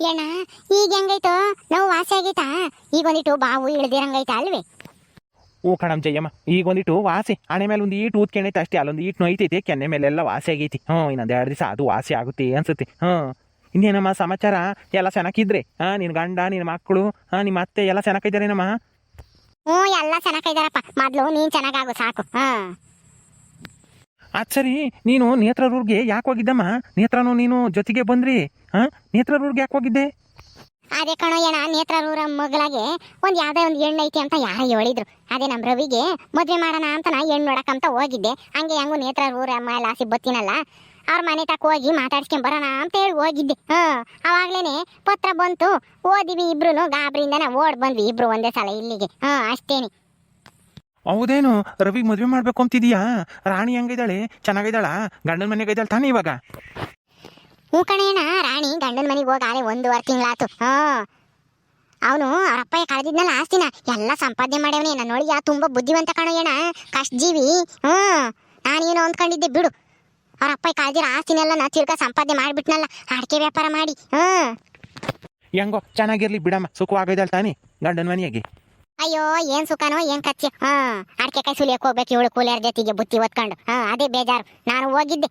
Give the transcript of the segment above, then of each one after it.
ಏನ ಈಗ ಹೆಂಗೈತೋ? ನಾವು ವಾಸಿ ಆಗೈತಾ? ಈಗ ಒಂದಿಟ್ಟು ಬಾವು ಇಳ್ದಿರಂಗೈತಾ ಅಲ್ವೇ? ಓ ಕಣಮ್ ಜಯ್ಯಮ್ಮ ಈಗ ಒಂದಿಟ್ಟು ವಾಸಿ. ಹಣೆ ಮೇಲೆ ಒಂದು ಈಟು ಊದ್ಕೊಂಡೈತೆ ಅಷ್ಟೇ ಅಲ್ಲೊಂದು ಈಟ್ ನೋಯ್ತೈತಿ ಕೆನ್ನೆ ಮೇಲೆಲ್ಲ ವಾಸಿ ಆಗೈತಿ. ಹ್ಞೂ ಇನ್ನೊಂದು ಎರಡು ದಿವಸ ಅದು ವಾಸಿ ಆಗುತ್ತೆ ಅನ್ಸುತ್ತೆ. ಹ್ಞೂ ಇನ್ನೇನಮ್ಮ ಸಮಾಚಾರ? ಎಲ್ಲ ಚೆನ್ನಾಗಿದ್ರೆ ಹಾಂ ನಿನ್ನ ಗಂಡ ನಿನ್ನ ಮಕ್ಕಳು ಹಾಂ ನಿಮ್ಮ ಅತ್ತೆ ಎಲ್ಲ ಚೆನ್ನಾಗಿದ್ದಾರೇನಮ್ಮ ಹ್ಞೂ ಎಲ್ಲ ಚೆನ್ನಾಗಿದ್ದಾರಪ್ಪ ಮೊದಲು ನೀನ್ ಚೆನ್ನಾಗಾಗು ಸಾಕು. ಹಾ ಸರಿ, ನೀನು ನೇತ್ರರೂರ್ಗೆ ಯಾಕೆ ಹೋಗಿದ್ದಮ್ಮ? ನೇತ್ರನು ನೀನು ಜೊತೆಗೆ ಬಂದ್ರಿ ಹಾ ನೇತ್ರರೂರ್ಗೆ ಯಾಕೆ ಹೋಗಿದ್ದೆ? ಅದೇ ಕಣೋ ಏನ ನೇತ್ರರೂರ ಮಗಳಾಗೆ ಒಂದ್ ಯಾವ್ದೇ ಒಂದ್ ಹೆಣ್ಣು ಐತಿ ಅಂತ ಯಾರ ಹೇಳಿದ್ರು. ಅದೇ ನಮ್ಮ ರವಿಗೆ ಮದ್ವೆ ಮಾಡೋಣ ಅಂತ ನಾ ಹೆಣ್ಣು ನೋಡಕಂತ ಹೋಗಿದ್ದೆ. ಹಂಗೆ ಹೆಂಗು ನೇತ್ರರೂರ ಅಮ್ಮ ಆಸಿ ಬತ್ತಿನಲ್ಲ, ಅವ್ರ ಮನೆ ತಕ್ಕ ಹೋಗಿ ಮಾತಾಡ್ಸ್ಕೊಂಡ್ ಬರೋಣ ಅಂತ ಹೇಳಿ ಹೋಗಿದ್ದೆ. ಹಾ, ಅವಾಗ್ಲೇನೆ ಪತ್ರ ಬಂತು, ಓದಿವಿ ಇಬ್ರು ಗಾಬರಿಯಿಂದನೇ ಓಡ್ ಬಂದ್ವಿ ಇಬ್ರು ಒಂದೇ ಸಲ ಇಲ್ಲಿಗೆ. ಹಾ, ಅಷ್ಟೇನಿ. ಹೌದೇನು? ರವಿಗೆ ಮದುವೆ ಮಾಡ್ಬೇಕು ಅಂತಿದೀಯಾ? ರಾಣಿ ಹೆಂಗಿದ್ದಾಳೆ? ಚೆನ್ನಾಗಿದ್ದಾಳ? ಗಂಡನ ಮನೆಗೆ ಇದ್ದಾಳೆ ತಾನೇ ಇವಾಗ? ಹ್ಞೂ ಕಣೇಣ ರಾಣಿ ಗಂಡನ ಮನೆಗೆ ಹೋಗಾಲೆ ವಾರ ತಿಂಗಳಾತು ಆತು ಅವನು ಅವ್ರ ಅಪ್ಪ ಕಳೆದಿದ್ನಲ್ಲ ಆಸ್ತಿನ? ಎಲ್ಲ ಸಂಪಾದನೆ ಮಾಡ್ಯವನೇ. ನನ್ನ ನೋಡಿ ಯಾ ತುಂಬಾ ಬುದ್ಧಿವಂತ ಕಾಣೋಣ ಕಷ್ಟ ಜೀವಿ. ಹ್ಮ್ ನಾನೇನು ಅಂದ್ಕೊಂಡಿದ್ದೆ ಬಿಡು. ಅವ್ರ ಅಪ್ಪ ಕಳೆದಿರೋ ಆಸ್ತಿನೆಲ್ಲ ನಾ ತಿರ್ಗಾ ಸಂಪಾದನೆ ಮಾಡ್ಬಿಟ್ನಲ್ಲ. ಅಡಿಕೆ ವ್ಯಾಪಾರ ಮಾಡಿ. ಹ್ಞೂ. ಹೆಂಗೋ ಚೆನ್ನಾಗಿರ್ಲಿ ಬಿಡಮ್ಮ. ಸುಖವಾಗಿದ್ದಾಳೆ ತಾನೇ ಗಂಡನ ಮನೆಯಾಗೆ. ಅಯ್ಯೋ, ಏನ್ ಸುಖನೋ, ಏನ್ ಕಚ್ಚಿ. ಹಾ, ಅಡಿಕೆ ಕೈ ಸುಲಿಯಕ್ ಹೋಗ್ಬೇಕು ಇವಳು ಕೂಲಿಯರ್ ಜೊತೆಗೆ ಬುತ್ತಿ ಹೊತ್ಕೊಂಡು. ಹಾ, ಅದೇ ಬೇಜಾರು. ನಾನು ಹೋಗಿದ್ದೆ.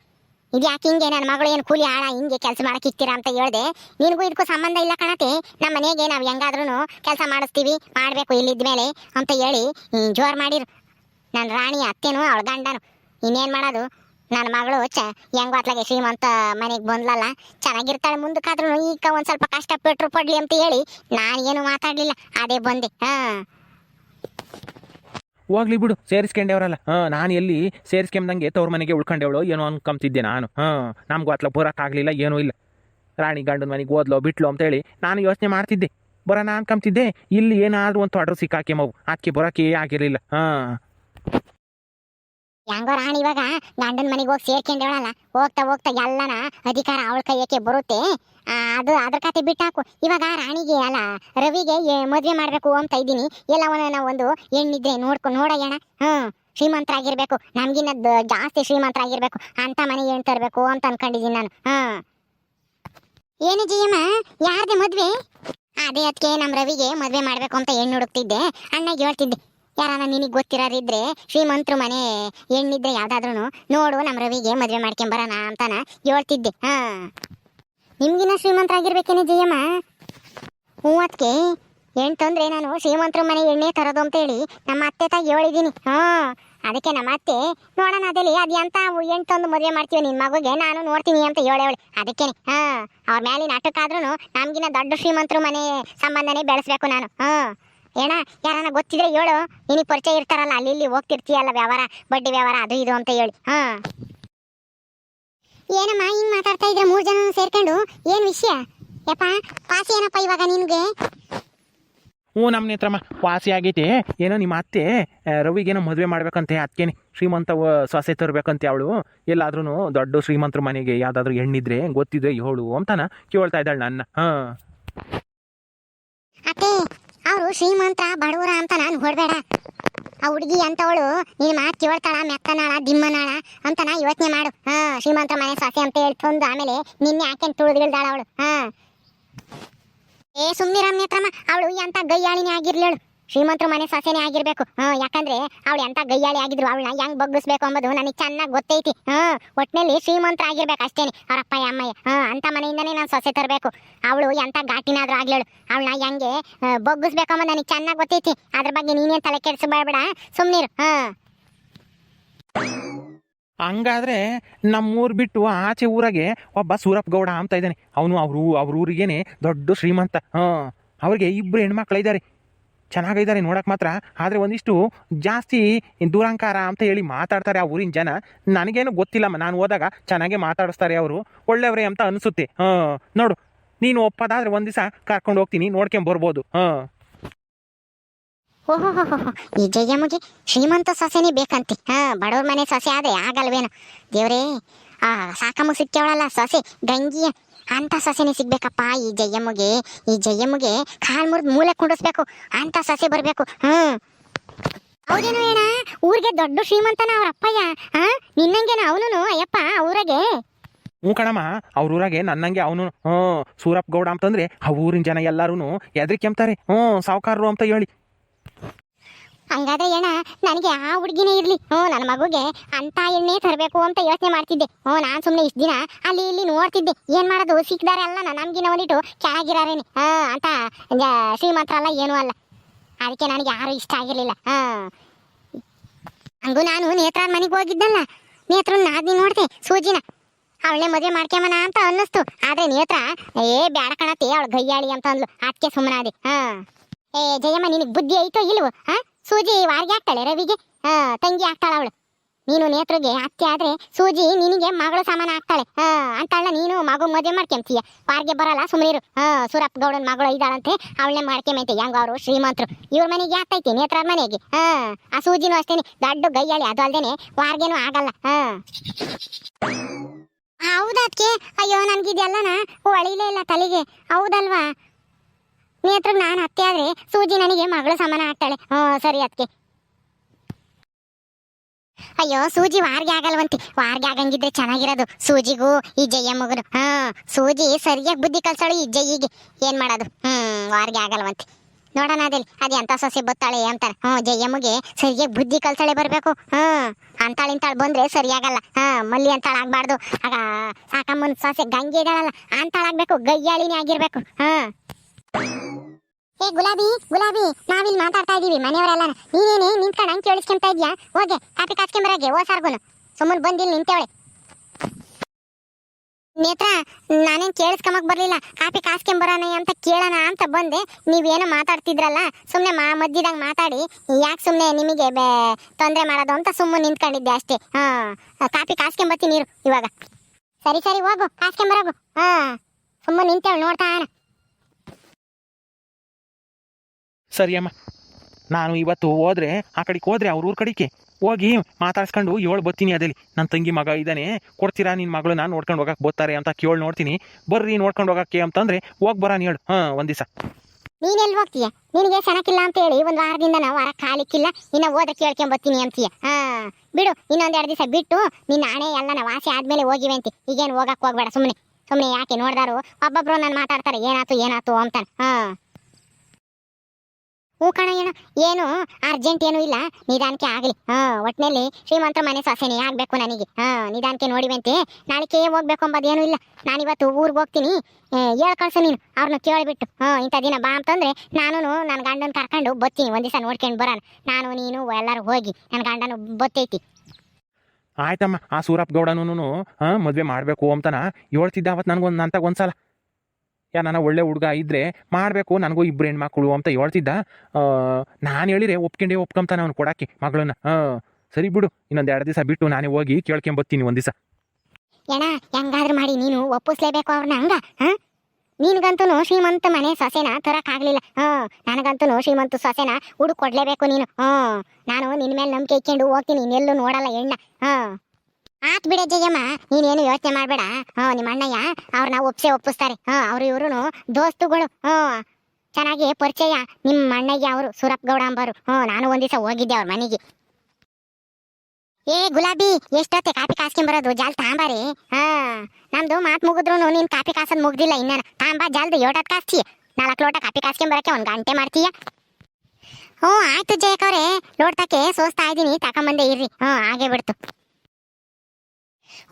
ಇದು ಯಾಕೆ ಹಿಂಗೆ? ನನ್ನ ಮಗಳು ಏನು ಕೂಲಿ ಆಳ ಹಿಂಗೆ ಕೆಲಸ ಮಾಡಕ್ಕೆ ಇಕ್ತೀರಾ ಅಂತ ಹೇಳ್ದೆ. ನಿನಗೂ ಇದಕ್ಕೂ ಸಂಬಂಧ ಇಲ್ಲ ಕಣತೆ. ನಮ್ಮ ಮನೆಗೆ ನಾವು ಹೆಂಗಾದ್ರೂ ಕೆಲಸ ಮಾಡಿಸ್ತೀವಿ, ಮಾಡಬೇಕು ಇಲ್ಲಿದ್ಮೇಲೆ ಅಂತ ಹೇಳಿ ಜೋರು ಮಾಡಿರು. ನನ್ನ ರಾಣಿ ಅತ್ತೆನು ಅವಳ ಗಂಡನು. ಇನ್ನೇನು ಮಾಡೋದು? ನನ್ನ ಮಗಳು ಚ ಹೆಂಗೋ ಅತ್ಲಾಗೆ ಶ್ರೀಮಂತ ಮನೆಗೆ ಬಂದ್ಲಲ್ಲ, ಚೆನ್ನಾಗಿರ್ತಾಳೆ ಮುಂದಕ್ಕಾದ್ರೂ ಈಗ ಒಂದು ಸ್ವಲ್ಪ ಕಷ್ಟಪಟ್ಟರು ಪಡ್ಲಿ ಅಂತ ಹೇಳಿ, ನಾನು ಏನು ಮಾತಾಡಲಿಲ್ಲ. ಅದೇ ಬಂದೆ. ಹಾ. ಹೋಗ್ಲಿ ಬಿಡು ಸೇರಿಸ್ಕೊಂಡೇವ್ರಲ್ಲ ಹಾ, ನಾನು ಎಲ್ಲಿ ಸೇರಿಸ್ಕೊಂಬಂಗೆ ತವ್ರ ಮನೆಗೆ ಉಳ್ಕೊಂಡೇವಳು, ಏನೋ ಅನ್ಕೊಂತಿದ್ದೆ ನಾನು. ಹಾಂ, ನಮಗೂ ಅತ್ಲ ಬರೋಕ್ಕಾಗಲಿಲ್ಲ ಏನೂ ಇಲ್ಲ. ರಾಣಿ ಗಂಡನ ಮನೆಗೆ ಓದ್ಲೋ ಅಂತ ಅಂತೇಳಿ ನಾನು ಯೋಚನೆ ಮಾಡ್ತಿದ್ದೆ. ಬರೋಣ ಅನ್ಕೊಂತಿದ್ದೆ ಇಲ್ಲಿ ಏನಾದರೂ ಒಂದು ತೊಡ್ರು ಸಿಕ್ಕಾಕೆ ಮಗು. ಅದಕ್ಕೆ ಬರೋಕೆ ಆಗಿರಲಿಲ್ಲ. ಹಾಂ. ಹೆಂಗೋ ರಾಣಿ ಇವಾಗ ಗಂಡನ ಮನೆಗೆ ಹೋಗಿ ಸೇರ್ಕೊಂಡೇವಳಲ್ಲ, ಹೋಗ್ತಾ ಹೋಗ್ತಾ ಎಲ್ಲನ ಅಧಿಕಾರ ಅವಳ ಕೈಯಕ್ಕೆ ಬರುತ್ತೆ? ಅದು ಅದ್ರ ಕತೆ ಬಿಟ್ಟಾಕು. ಇವಾಗ ರಾಣಿಗೆ ಅಲ್ಲ, ರವಿಗೆ ಮದುವೆ ಮಾಡಬೇಕು ಅಂತ ಇದ್ದೀನಿ. ಎಲ್ಲವನ್ನ ಒಂದು ಹೆಣ್ಣಿದ್ರೆ ನೋಡ್ಕೊ, ನೋಡಯ್ಯಣ. ಹ್ಞೂ ಶ್ರೀಮಂತರಾಗಿರ್ಬೇಕು. ನಮ್ಗಿನ್ನ ದ- ಜಾಸ್ತಿ ಶ್ರೀಮಂತರಾಗಿರ್ಬೇಕು. ಅಂತ ಮನೆ ಹೆಣ್ ತರಬೇಕು ಅಂತ ಅನ್ಕೊಂಡಿದ್ದೀನಿ ನಾನು. ಹಾಂ ಏನು ಜಿಯಮ್ಮ, ಯಾರ್ದೆ ಮದುವೆ? ಅದೇ ಅದಕ್ಕೆ ನಮ್ಮ ರವಿಗೆ ಮದುವೆ ಮಾಡಬೇಕು ಅಂತ ಹೆಣ್ಣು ಹುಡುಕ್ತಿದ್ದೆ. ಅಣ್ಣಗೆ ಹೇಳ್ತಿದ್ದೆ. ಯಾರನ್ನ ನಿನಗೆ ಗೊತ್ತಿರೋರಿದ್ರೆ ಶ್ರೀಮಂತ್ರ ಮನೆ ಹೆಣ್ಣಿದ್ರೆ ಯಾವ್ದಾದ್ರು ನೋಡು ನಮ್ಮ ರವಿಗೆ ಮದ್ವೆ ಮಾಡ್ಕೊಂಬರೋಣ ಅಂತಾನ ಹೇಳ್ತಿದ್ದೆ. ಹಾ. ನಿಮ್ಗಿನ್ನ ಶ್ರೀಮಂತರಾಗಿರ್ಬೇಕೇನೆ ಜಯಮ್ಮ? ಹ್ಞೂ ಅದಕ್ಕೆ ಹೆಣ್ಣು ತಂದ್ರೆ ನಾನು ಶ್ರೀಮಂತ್ರ ಮನೆ ಎಣ್ಣೆ ತರೋದು ಅಂತ ಹೇಳಿ ನಮ್ಮ ಅತ್ತೆ ತಾಗಿ ಹೇಳಿದ್ದೀನಿ ಹಾ. ಅದಕ್ಕೆ ನಮ್ಮ ಅತ್ತೆ, ನೋಡೋಣ ಅದಲ್ಲಿ? ಅದು ಎಂತ? ಹೆಣ್ಣು ತಂದು ಮದುವೆ ಮಾಡ್ತೀವಿ ನಿನ್ನ ಮಗುಗೆ ನಾನು ನೋಡ್ತೀನಿ ಅಂತ ಹೇಳೇವಳೆ. ಅದಕ್ಕೇನೆ. ಹಾ. ಅವ್ರ ನಾಟಕ ಆಟಕ್ಕಾದ್ರೂ ನಮಗಿನ ದೊಡ್ಡ ಶ್ರೀಮಂತ್ರ ಮನೆ ಸಂಬಂಧನೇ ಬೆಳೆಸ್ಬೇಕು ನಾನು. ಹಾ. ಏನ ಯಾರನ್ನ ಗೊತ್ತಿದ್ರೆ ಹೇಳು. ನಿನಗೆ ಪರಿಚಯ ಇರ್ತಾರಲ್ಲ ಅಲ್ಲಿ ಇಲ್ಲಿ ಹೋಗ್ತಿರ್ತೀಯಲ್ಲ ವ್ಯವಹಾರ ಬಡ್ಡಿ ವ್ಯವಹಾರ ಅದು ಇದು ಅಂತ ಹೇಳಿ. ಹಾ. ಏನಮ್ಮ ಹಿಂಗ್ ಮಾತಾಡ್ತಾ ಇದ್ರೆ ಮೂರ್ ಜನ ಸೇರ್ಕೊಂಡು? ಏನ್ ವಿಷಯ? ಯಪ್ಪ ಪಾಸ್ ಏನಪ್ಪ ಇವಾಗ ನಿನ್ಗೆ? ಹ್ಞೂ ನಮ್ಮ ನೇತ್ರಮ್ಮ ವಾಸಿ ಆಗೈತೆ. ಏನೋ ನಿಮ್ಮ ಅತ್ತೆ ರವಿಗೇನೋ ಮದುವೆ ಮಾಡ್ಬೇಕಂತೆ ಅದಕ್ಕೇನೆ ಶ್ರೀಮಂತ ವ- ಸೊಸೆ ತರಬೇಕಂತೆ ಅವಳು. ಎಲ್ಲಾದ್ರೂ ದೊಡ್ಡ ಶ್ರೀಮಂತರ ಮನೆಗೆ ಯಾವುದಾದ್ರೂ ಹೆಣ್ಣಿದ್ರೆ ಗೊತ್ತಿದ್ರೆ ಹೇಳು ಅಂತಾನ ಕೇಳ್ತಾ ಇದ್ದಾಳೆ ನನ್ನ. ಹಾಂ. ಅತ್ತೆ ಶ್ರೀಮಂತ ಬಡವರ ಅಂತ ನಾನು ಹೊಡ್ಬೇಡ. ಆ ಹುಡುಗಿ ಅಂತವಳು ನೀನ್ ಮಾತು ಕೇಳ್ತಾಳ, ಮೆತ್ತನಾಳ ದಿಮ್ಮನಾಳ ಅಂತ ನಾ ಯೋಚನೆ ಮಾಡು. ಹ, ಶ್ರೀಮಂತ ಮನೆ ಸಾಸಿ ಅಂತ ಹೇಳ್ತೊಂದು ತಂದು ಆಮೇಲೆ ನಿನ್ನೆ ಹಾಕೊಂಡು ತುಳಿದಿಳ್ದಾಳ ಅವಳು? ಹಾ. ಏ ಸುಮ್ಮನಿರಮ್ಮ ಅವಳು ಎಂತ ಗಯ್ಯಾಳಿನೇ ಆಗಿರ್ಲೇಳು ಶ್ರೀಮಂತರ ಮನೆ ಸೊಸೆನೇ ಆಗಿರ್ಬೇಕು. ಹಾ, ಯಾಕಂದ್ರೆ ಅವಳು ಎಂತ ಗೈಯಾಳಿ ಆಗಿದ್ರು ಅವಳನ್ನ ಹೆಂಗ್ ಬಗ್ಗಿಸ್ಬೇಕು ಅಂಬೋದು ನನಗೆ ಚೆನ್ನಾಗಿ ಗೊತ್ತೈತಿ. ಹಾ ಒಟ್ಟಿನಲ್ಲಿ ಶ್ರೀಮಂತ ಆಗಿರ್ಬೇಕು ಅಷ್ಟೇನೆ. ಅವರಪ್ಪ, ಅಮ್ಮಯ್ಯ, ಹಾ, ಅಂತ ಮನೆಯಿಂದನೇ ನಾನು ಸೊಸೆ ತರಬೇಕು. ಅವಳು ಎಂತ ಘಾಟಿನಾದ್ರೂ ಆಗ್ಲಳು ಅವಳನ್ನ ಹೆಂಗೆ ಬಗ್ಗಿಸ್ಬೇಕು ಅಂಬೋದು ನನಗೆ ಚೆನ್ನಾಗಿ ಗೊತ್ತೈತಿ. ಅದ್ರ ಬಗ್ಗೆ ನೀನೇನ್ ತಲೆ ಕೆಡಿಸ್ಬೇಡ ಸುಮ್ನಿರು, ಹಾ. ಹಂಗಾದ್ರೆ ನಮ್ಮೂರು ಬಿಟ್ಟು ಆಚೆ ಊರಾಗೆ ಒಬ್ಬ ಸೂರಪ್ಪ ಗೌಡ ಅಂತ ಇದ್ದಾನೆ ಅವನು ಅವ್ರು, ಅವ್ರ ಊರಿಗೇನೆ ದೊಡ್ಡ ಶ್ರೀಮಂತ. ಹಾಂ, ಅವ್ರಿಗೆ ಇಬ್ಬರು ಹೆಣ್ಮಕ್ಳು ಇದ್ದಾರೆ ಚೆನ್ನಾಗಿದ್ದಾರೆ ನೋಡಕ್ಕೆ ಮಾತ್ರ. ಆದರೆ ಒಂದಿಷ್ಟು ಜಾಸ್ತಿ ದೂರಂಕಾರ ಅಂತ ಹೇಳಿ ಮಾತಾಡ್ತಾರೆ ಆ ಊರಿನ ಜನ. ನನಗೇನು ಗೊತ್ತಿಲ್ಲಮ್ಮ ನಾನು ಹೋದಾಗ ಚೆನ್ನಾಗೇ ಮಾತಾಡಿಸ್ತಾರೆ ಅವರು. ಒಳ್ಳೆಯವರೇ ಅಂತ ಅನಿಸುತ್ತೆ. ಹಾಂ, ನೋಡು, ನೀನು ಒಪ್ಪದಾದ್ರೆ ಒಂದು ದಿವಸ ಕರ್ಕೊಂಡು ಹೋಗ್ತೀನಿ ನೋಡ್ಕೊಂಬರ್ಬೋದು ಹಾಂ. ಓಹೋ ಈ ಜಯಮ್ಮಗೆ ಶ್ರೀಮಂತ ಸೊಸೆನೇ ಬೇಕಂತೆ. ಹಾ, ಬಡವ್ರ ಮನೆ ಸೊಸೆ ಆದ್ರೆ ಆಗಲ್ವೇನು. ದೇವ್ರೇ, ಆ ಸಾಕಮ್ಮ ಸಿಕ್ಕವಳಲ್ಲ ಸೊಸೆ, ಗಂಗಿಯ ಅಂತ ಸಸಿನಿ ಸಿಗ್ಬೇಕಪ್ಪ ಈ ಜಯಮ್ಮಗೆ ಈ ಜಯಮ್ಮಗೆ ಕಾಲ್ ಮುರಿದ್ ಮೂಲೆ ಕುಂಡಿಸ್ಬೇಕು. ಅಂತ ಸಸಿ ಬರ್ಬೇಕು. ಹ್ಮ್. ಹೌದೇನು ಏನ ಊರಿಗೆ ದೊಡ್ಡ ಶ್ರೀಮಂತನ ಅವ್ರ ಅಪ್ಪಯ್ಯ. ಹಾ? ನಿನ್ನಂಗೇನ ಅವನು ಅಯ್ಯಪ್ಪ, ಊರಾಗೆ? ಹ್ಞೂ ಕಣಮ್ಮ, ಅವ್ರ ಊರಾಗೆ ನನ್ನಂಗೆ ಅವನು ಹ್ಞೂ ಸೂರಪ್ಪ ಗೌಡ ಅಂತಂದ್ರೆ ಆ ಊರಿನ ಜನ ಎಲ್ಲರೂ ಎದ್ರಿಕೆಂಬ್ತಾರೆ ಹ್ಞೂ ಸಾವುಕಾರರು ಅಂತ ಹೇಳಿ. ಹಂಗಾದ್ರೆ ಏನ ನನಗೆ ಆ ಹುಡುಗಿನೇ ಇರಲಿ. ಹ್ಞೂ ನನ್ನ ಮಗುಗೆ ಅಂತ ಎಣ್ಣೆ ತರಬೇಕು ಅಂತ ಯೋಚನೆ ಮಾಡ್ತಿದ್ದೆ. ಹ್ಞೂ ನಾನು ಸುಮ್ಮನೆ ಇಷ್ಟು ದಿನ ಅಲ್ಲಿ ಇಲ್ಲಿ ನೋಡ್ತಿದ್ದೆ. ಏನು ಮಾಡೋದು? ಸಿಕ್ಕಿದಾರೆ ಅಲ್ಲ ನಮಗಿನ ಒಂದಿಟ್ಟು ಚೆನ್ನಾಗಿರಾರೇನೆ ಹಾಂ, ಅಂತ ಶ್ರೀಮಂತ್ರ ಅಲ್ಲ, ಏನೂ ಅಲ್ಲ. ಅದಕ್ಕೆ ನನಗೆ ಯಾರು ಇಷ್ಟ ಆಗಿರಲಿಲ್ಲ. ಹಾಂ. ಹಂಗೂ ನಾನು ನೇತ್ರ ಮನೆಗೆ ಹೋಗಿದ್ದಲ್ಲ. ನೇತ್ರ ನಾದ್ನಿ ನೋಡ್ದೆ, ಸೂಜಿನ. ಅವಳೇ ಮದುವೆ ಮಾಡ್ಕೊಂಬನ ಅಂತ ಅನ್ನಿಸ್ತು. ಆದರೆ ನೇತ್ರ, ಏ, ಬ್ಯಾಡ ಕಣತ್ತೆ, ಅವಳು ಗಯ್ಯಾಳಿ ಅಂತ ಅಂದ್ಲು. ಅದಕ್ಕೆ ಸುಮ್ಮನಾದೆ ಹಾಂ. ಏ, ಜಯಮ್ಮ, ನಿನಗೆ ಬುದ್ಧಿ ಐತೋ ಇಲ್ವೋ? ಹಾ? ಸೂಜಿ ವಾರ್ಗೆ ಆಗ್ತಾಳೆ ರವಿಗೆ. ತಂಗಿ ಆಗ್ತಾಳ ಅವಳು. ನೀನು ನೇತ್ರಿಗೆ ಅತ್ತೆ ಆದ್ರೆ ಸೂಜಿ ನಿನಗೆ ಮಗಳು ಸಮಾನ ಆಗ್ತಾಳೆ. ಹಾ ಅಂತಾಳ ನೀನು ಮಗು ಮದುವೆ ಮಾಡ್ಕೊಂತೀಯ. ವಾರ್ಗೆ ಬರಲ್ಲ ಸುಮ್ಮನಿರು ಹಾ, ಸೂರಪ್ಪ ಗೌಡನ್ ಮಗಳು ಇದ್ದಾಳಂತೆ, ಅವಳನ್ನ ಮಾಡ್ಕೊಂಬೈತೆ ಹೆಂಗ ಅವರು ಶ್ರೀಮಂತರು. ಇವ್ರ ಮನೆಗೆ ಆಗ್ತೈತಿ ನೇತ್ರ ಮನೆಗೆ. ಹಾ, ಆ ಸೂಜಿನೂ ಅಷ್ಟೇನೆ. ದೊಡ್ಡ ಗೈಯಾಳಿ, ಅದು ಅಲ್ದೇನೆ ವಾರ್ಗೆನೂ ಆಗಲ್ಲ. ಹಾ. ಹೌದಕ್ಕೆ ಅಯ್ಯೋ ನನ್ಗಿದೆಲ್ಲನ ಒಳಿಲೇ ಇಲ್ಲ ತಲೆಗೆ. ಹೌದಲ್ವಾ? ನೇತ್ರಗ್ ನಾನು ಅತ್ತೆ ಆದ್ರೆ ಸೂಜಿ ನನಗೆ ಮಗಳ ಸಮಾನ ಆಗ್ತಾಳೆ. ಹ್ಞೂ ಸರಿ ಅದಕ್ಕೆ ಅಯ್ಯೋ, ಸೂಜಿ ವಾರ್ಗೆ ಆಗಲ್ವಂತೆ. ವಾರ್ಗೆ ಆಗಂಗಿದ್ರೆ ಚೆನ್ನಾಗಿರೋದು. ಸೂಜಿಗೂ, ಈ ಜಯಮ್ಮಗನು ಹಾ ಸೂಜಿ ಸರಿಯಾಗಿ ಬುದ್ಧಿ ಕಲ್ಸಾಳು ಈ ಜಯ್ಯಿಗೆ. ಏನ್ ಮಾಡೋದು? ಹ್ಮ್, ವಾರ್ಗೆ ಆಗಲ್ವಂತೆ. ನೋಡೋಣ ಅದೇ ಅದೇ ಎಂತ ಸೊಸೆ ಬತ್ತಾಳೆ ಅಂತಾರೆ. ಹ್ಞೂ ಜಯಮ್ಮಗೆ ಸರಿಯಾಗಿ ಬುದ್ಧಿ ಕಲ್ಸಳೆ ಬರಬೇಕು. ಹ್ಞೂ ಅಂತಾಳ ಇಂತಾಳು ಬಂದ್ರೆ ಸರಿಯಾಗಲ್ಲ. ಹಾಂ ಮಲ್ಲಿ ಅಂತಾಳು ಆಗಬಾರ್ದು. ಆಗ ಸಾಕಮ್ಮನ ಸೊಸೆ ಗಂಗೆ ಇದಾಳಲ್ಲ ಅಂತಾಳಾಗಬೇಕು ಗಯ್ಯಾಳಿನೇ ಆಗಿರಬೇಕು. ಹಾ ಏ, ಗುಲಾಬಿ ಗುಲಾಬಿ, ನಾವಿಲ್ಲಿ ಮಾತಾಡ್ತಾ ಇದೀವಿ ಮನೆಯವರೆಲ್ಲ ನೀನೇನೆ ನಿಂತ್ಕೊಂಡು ಹಂಗೆ ಕೇಳಿಸ್ಕೊಂತ ಇದ್ಯಾ? ಹೋಗೆ, ಕಾಪಿ ಕಾಸ್ಕೊಂಬರಾಗೆ ಓ ಸಾರ್ಗುನು. ಸುಮ್ಮನೆ ಬಂದಿಲ್ಲ ನಿಂತೇವಳೆ ನೇತ್ರ, ನಾನೇನ್ ಕೇಳಿಸ್ಕೊಂಬಕ್ ಬರ್ಲಿಲ್ಲ. ಕಾಪಿ ಕಾಸ್ಕೊಂಬರಾನ ಅಂತ ಕೇಳೋಣ ಅಂತ ಬಂದೆ. ನೀವೇನೋ ಮಾತಾಡ್ತಿದ್ರಲ್ಲ ಸುಮ್ಮನೆ ಮಾ, ಮಧ್ಯದಾಗ ಮಾತಾಡಿ. ಯಾಕೆ ಸುಮ್ಮನೆ ನಿಮಗೆ ಬೇ, ತೊಂದರೆ ಮಾಡೋದು ಅಂತ ಸುಮ್ಮನೆ ನಿಂತ್ಕೊಂಡಿದ್ದೆ ಅಷ್ಟೇ. ಹಾ, ಕಾಪಿ ಕಾಸ್ಕೊಂಬತ್ತೀನಿ ನೀರು ಇವಾಗ. ಸರಿ ಸರಿ, ಹೋಗು ಕಾಸ್ಕೊಂಬರೋಗು ಹಾ, ಸುಮ್ಮನೆ ನಿಂತೇಳು ನೋಡ್ತಾ ಆನ ಸರಿ ಅಮ್ಮ ನಾನು ಇವತ್ತು ಹೋದ್ರೆ, ಆ ಕಡೆಗೆ ಹೋದ್ರೆ ಅವ್ರ ಊರ ಕಡೆಗೆ. ಹೋಗಿ ಮಾತಾಡ್ಸ್ಕೊಂಡು ಏಳು ಬರ್ತೀನಿ ಅದಲ್ಲಿ ನನ್ನ ತಂಗಿ ಮಗ ಇದ್ದಾನೆ. ಕೊಡ್ತೀರಾ ನಿನ್ನ ನಾನು ನೋಡ್ಕೊಂಡು ಹೋಗಕ್ಕೆ ಬರ್ತಾರೆ ಅಂತ ಕೇಳಿ ನೋಡ್ತೀನಿ. ಬರ್ರಿ ನೋಡ್ಕೊಂಡು ಹೋಗಕ್ಕೆ ಅಂತಂದ್ರೆ ಹೋಗಿ ಬರ ಹೇಳು. ಹಾಂ, ಒಂದು ದಿವಸ. ನೀನೆಲ್ಲಿ ಹೋಗ್ತೀಯ? ನಿನಗೆ ಚೆನ್ನಾಗಿಲ್ಲ ಅಂತ ಹೇಳಿ ಒಂದು ವಾರದಿಂದ ನಾವು ವಾರ ಕಾಲಿಕ್ಕಿಲ್ಲ. ಇನ್ನ ಹೋದ್ರೆ ಕೇಳ್ಕೊಂಬತ್ತೀನಿ ಅಂತೀಯ. ಹಾ, ಬಿಡು. ಇನ್ನೊಂದ್ ಎರಡು ದಿವಸ ಬಿಟ್ಟು ನಿನ್ನ ಹಣೆ ಎಲ್ಲ ನಾವು ವಾಸಿ ಆದ್ಮೇಲೆ ಹೋಗಿವೆ ಅಂತಿ. ಈಗೇನು ಹೋಗಕ್ ಹೋಗ್ಬೇಡ ಸುಮ್ಮನೆ ಸುಮ್ಮನೆ ಯಾಕೆ ನೋಡ್ದಾರು? ಒಬ್ಬೊಬ್ರು ನಾನು ಮಾತಾಡ್ತಾರೆ ಏನಾತು ಏನಾತು ಅಂತಾನೆ. ಹಾ. ಏನು. ಏನು ಅರ್ಜೆಂಟ್ ಏನೂ ಇಲ್ಲ. ನಿಧಾನಕ್ಕೆ ಆಗಲಿ. ಹಾ ಒಟ್ಟಿನಲ್ಲಿ ಶ್ರೀಮಂತರ ಮನೆ ಸೊಸೆನೇ ಆಗಬೇಕು ನನಗೆ. ಹಾ, ನಿಧಾನಕ್ಕೆ ನೋಡಿವಂತೆ. ನಾಳೆಕ್ಕೆ ಹೋಗ್ಬೇಕು ಅಂಬೋದೇನು ಇಲ್ಲ. ನಾನಿವತ್ತು ಊರಿಗೆ ಹೋಗ್ತೀನಿ. ಹೇಳಿ ಕಳ್ಸು ನೀನು. ಅವ್ರನ್ನ ಕೇಳಿಬಿಟ್ಟು. ಹ್ಞೂ ಇಂಥ ದಿನ ಬಾ ಅಂತಂದ್ರೆ ನಾನು ನನ್ನ ಗಂಡನ ಕರ್ಕೊಂಡು ಬತ್ತೀನಿ. ಒಂದು ದಿವಸ ನೋಡ್ಕೊಂಡು ಬರೋಣ. ನಾನು, ನೀನು, ಎಲ್ಲರೂ ಹೋಗಿ. ನನ್ನ ಗಂಡನು ಬತ್ತೈತಿ. ಆಯ್ತಮ್ಮ, ಆ ಸೂರಪ್ಪ ಗೌಡನೂ ಹಾಂ, ಮದುವೆ ಮಾಡಬೇಕು ಅಂತನ ಹೇಳ್ತಿದ್ದ ಅವತ್ತು ನನಗೊಂದು ನಂತಾಗ ಒಂದ್ಸಲ. ಯಾ, ನನ್ನ ಒಳ್ಳೆ ಹುಡುಗ ಇದ್ರೆ ಮಾಡಬೇಕು, ನನಗೂ ಇಬ್ಬರು ಹೆಣ್ಮಕ್ಳು ಅಂತ ಹೇಳ್ತಿದ್ದ. ನಾನು ಹೇಳಿರೆ ಒಪ್ಕೊಂಡೇ ಒಪ್ಕೊಂತಾನೆ ಅವ್ನು ಕೊಡಕ್ಕೆ ಮಗಳನ್ನ. ಹಾಂ ಸರಿ ಬಿಡು, ಇನ್ನೊಂದು ಎರಡು ದಿವಸ ಬಿಟ್ಟು ನಾನೇ ಹೋಗಿ ಕೇಳ್ಕೊಂಬತ್ತೀನಿ ಒಂದು ದಿವಸ. ಏನ ಹೆಂಗಾದ್ರೂ ಮಾಡಿ, ನೀನು ಒಪ್ಪಿಸ್ಲೇಬೇಕು ಅವ್ರನ್ನ ಹಂಗ, ಹಾ? ನಿನ್ಗಂತೂ ಶ್ರೀಮಂತ ಮನೆ ಸೊಸೆನ ತರಕ್ ಹ್ಞೂ ನನಗಂತೂ ಶ್ರೀಮಂತ ಸೊಸೆನ ಹುಡುಕ್ ಕೊಡ್ಲೇಬೇಕು ನೀನು. ಹ್ಞೂ ನಾನು ನಿನ್ ಮೇಲೆ ನಂಬಿಕೆ ಇಕ್ಕೊಂಡು ಹೋಗ್ತೀನಿ, ಇನ್ನೆಲ್ಲೂ ನೋಡಲ್ಲ ಎಣ್ಣ ಹ್ಮ್ ಆತ್ ಬಿಡೆ ಜಯಮ್ಮ ನೀನೇನು ಯೋಚನೆ ಮಾಡ್ಬೇಡ. ಹ್ಮ್ ನಿಮ್ಮ ಅಣ್ಣಯ್ಯ ಅವ್ರನ್ನ ಒಪ್ಸೆ ಒಪ್ಪಿಸ್ತಾರೆ. ಹಾ, ಅವ್ರು ಇವ್ರು ದೋಸ್ತುಗಳು. ಹಾ, ಚೆನ್ನಾಗಿ ಪರಿಚಯ. ನಿಮ್ಮ ಅಣ್ಣಯ್ಯ ಅವರು ಸುರಪ್ ಗೌಡ ಅಂಬರು. ನಾನು ಒಂದಿವಸ ದಿವಸ ಹೋಗಿದ್ದೆ ಅವ್ರ ಮನೆಗೆ. ಏ ಗುಲಾಬಿ, ಎಷ್ಟೊತ್ತೆ ಕಾಪಿ ಕಾಸ್ಕೊಂಬರೋದು ಜಾಲ್ ತಾಂಬಾರಿ ಹಾ, ನಮ್ದು ಮಾತ್ ಮುಗಿದ್ರು ನೀನ್ ಕಾಪಿ ಕಾಸದ್ ಮುಗ್ದಿಲ್ಲ ಇನ್ನ ತಾಂಬಾ, ಜಾಲ್ದು ಯೋಟದ್ ಕಾಸ್ತಿ. ನಾಲ್ಕು ಲೋಟ ಕಾಪಿ ಕಾಸ್ಕೊಂಬರಕ್ಕೆ ಒಂದು ಗಂಟೆ ಮಾಡ್ತೀಯ? ಹ್ಞೂ, ಆಯ್ತು ಜಯಕವ್ರೆ ಲೋಟಕ್ಕೆ ಸೋಸ್ತಾ ಇದ್ದೀನಿ. ತಕೊಂಬಂದೆ ಇರ್ರಿ. ಹ್ಞೂ, ಹಾಗೆ ಬಿಡ್ತು.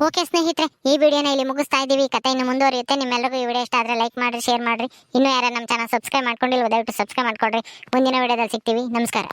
ಓಕೆ ಸ್ನೇಹಿತರೆ, ಈ ವಿಡಿಯೋನ ಇಲ್ಲಿ ಮುಗಿಸ್ತಾ ಇದ್ದೀವಿ. ಕತೆ ಇನ್ನು ಮುಂದುವರಿಯುತ್ತೆ. ನಿಮ್ಮೆಲ್ಲರಿಗೂ ಈ ವಿಡಿಯೋ ಇಷ್ಟ ಆದರೆ ಲೈಕ್ ಮಾಡಿರಿ, ಶೇರ್ ಮಾಡಿರಿ. ಇನ್ನೂ ಯಾರು ನಮ್ಮ ಚಾನಲ್ ಸಬ್ಸ್ಕ್ರೈಬ್ ಮಾಡ್ಕೊಂಡಿಲ್ಲ, ದಯವಿಟ್ಟು ಸಬ್ಸ್ಕ್ರೈಬ್ ಮಾಡ್ಕೊಡ್ರಿ ಮುಂದಿನ ವಿಡಿಯೋದಲ್ಲಿ ಸಿಗ್ತೀವಿ. ನಮಸ್ಕಾರ.